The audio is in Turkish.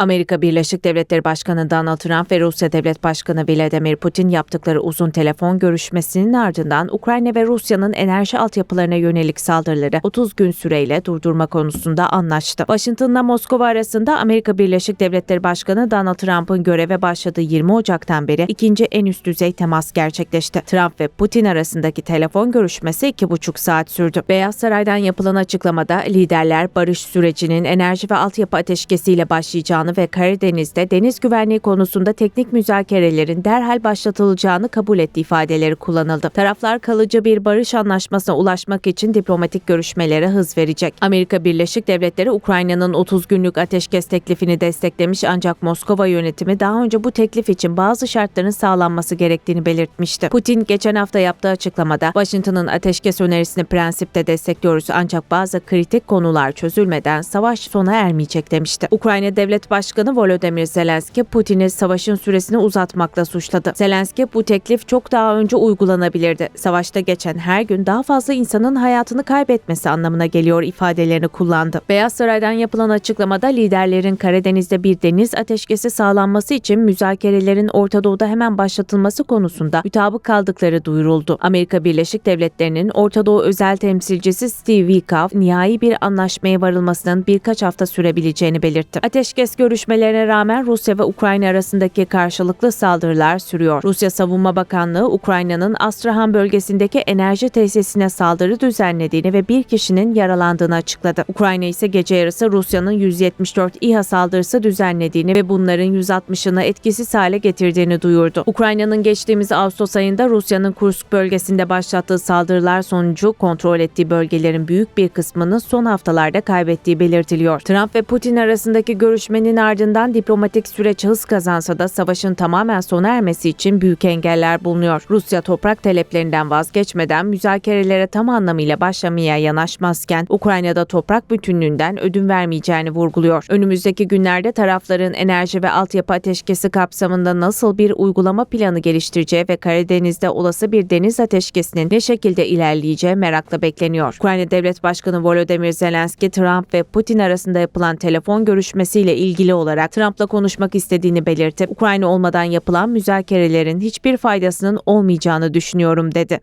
Amerika Birleşik Devletleri Başkanı Donald Trump ve Rusya Devlet Başkanı Vladimir Putin yaptıkları uzun telefon görüşmesinin ardından Ukrayna ve Rusya'nın enerji altyapılarına yönelik saldırıları 30 gün süreyle durdurma konusunda anlaştı. Washington'la Moskova arasında Amerika Birleşik Devletleri Başkanı Donald Trump'ın göreve başladığı 20 Ocak'tan beri ikinci en üst düzey temas gerçekleşti. Trump ve Putin arasındaki telefon görüşmesi iki buçuk saat sürdü. Beyaz Saray'dan yapılan açıklamada liderler barış sürecinin enerji ve altyapı ateşkesiyle başlayacağını ve Karadeniz'de deniz güvenliği konusunda teknik müzakerelerin derhal başlatılacağını kabul etti ifadeleri kullanıldı. Taraflar kalıcı bir barış anlaşmasına ulaşmak için diplomatik görüşmelere hız verecek. Amerika Birleşik Devletleri Ukrayna'nın 30 günlük ateşkes teklifini desteklemiş ancak Moskova yönetimi daha önce bu teklif için bazı şartların sağlanması gerektiğini belirtmişti. Putin geçen hafta yaptığı açıklamada Washington'ın ateşkes önerisini prensipte destekliyoruz ancak bazı kritik konular çözülmeden savaş sona ermeyecek demişti. Ukrayna Devlet Başkanı Volodymyr Zelenski Putin'i savaşın süresini uzatmakla suçladı. Zelenski bu teklif çok daha önce uygulanabilirdi. Savaşta geçen her gün daha fazla insanın hayatını kaybetmesi anlamına geliyor ifadelerini kullandı. Beyaz Saray'dan yapılan açıklamada liderlerin Karadeniz'de bir deniz ateşkesi sağlanması için müzakerelerin Orta Doğu'da hemen başlatılması konusunda mütabık kaldıkları duyuruldu. Amerika Birleşik Devletleri'nin Orta Doğu özel temsilcisi Steve Witkoff, nihai bir anlaşmaya varılmasının birkaç hafta sürebileceğini belirtti. Ateşkes görüşmelerine rağmen Rusya ve Ukrayna arasındaki karşılıklı saldırılar sürüyor. Rusya Savunma Bakanlığı, Ukrayna'nın Astrahan bölgesindeki enerji tesisine saldırı düzenlediğini ve bir kişinin yaralandığını açıkladı. Ukrayna ise gece yarısı Rusya'nın 174 İHA saldırısı düzenlediğini ve bunların 160'ını etkisiz hale getirdiğini duyurdu. Ukrayna'nın geçtiğimiz Ağustos ayında Rusya'nın Kursk bölgesinde başlattığı saldırılar sonucu kontrol ettiği bölgelerin büyük bir kısmını son haftalarda kaybettiği belirtiliyor. Trump ve Putin arasındaki görüşmenin ardından diplomatik süreç hız kazansa da savaşın tamamen sona ermesi için büyük engeller bulunuyor. Rusya toprak taleplerinden vazgeçmeden müzakerelere tam anlamıyla başlamaya yanaşmazken Ukrayna'da toprak bütünlüğünden ödün vermeyeceğini vurguluyor. Önümüzdeki günlerde tarafların enerji ve altyapı ateşkesi kapsamında nasıl bir uygulama planı geliştireceği ve Karadeniz'de olası bir deniz ateşkesinin ne şekilde ilerleyeceği merakla bekleniyor. Ukrayna Devlet Başkanı Volodymyr Zelenski, Trump ve Putin arasında yapılan telefon görüşmesiyle ilgili olarak Trump'la konuşmak istediğini belirtip Ukrayna olmadan yapılan müzakerelerin hiçbir faydasının olmayacağını düşünüyorum dedi.